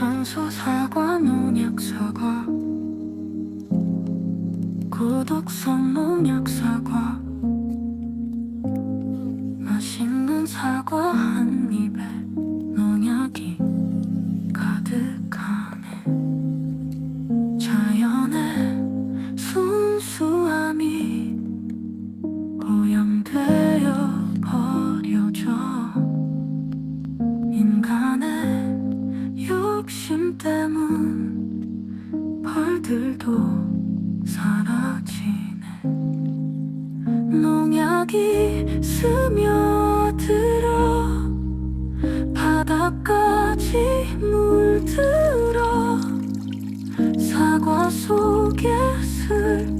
산소 사과 농약 사과. 고독성 농약 사과. 맛있는 사과 한 때문 벌들도 사라지네. 농약이 스며들어 바닥까지 물들어 사과 속의 슬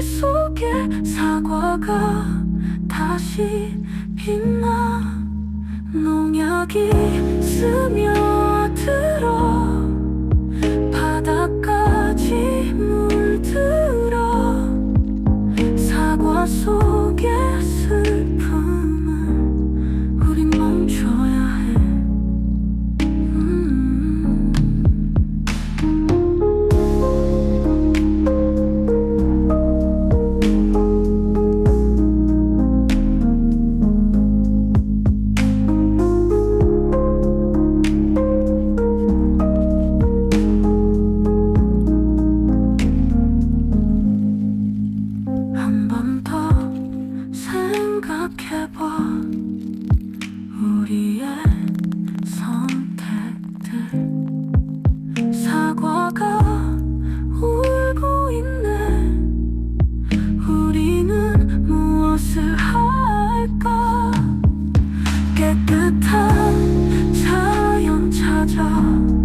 속에 사과가 다시 빛나 농약이 스며들어 Oh.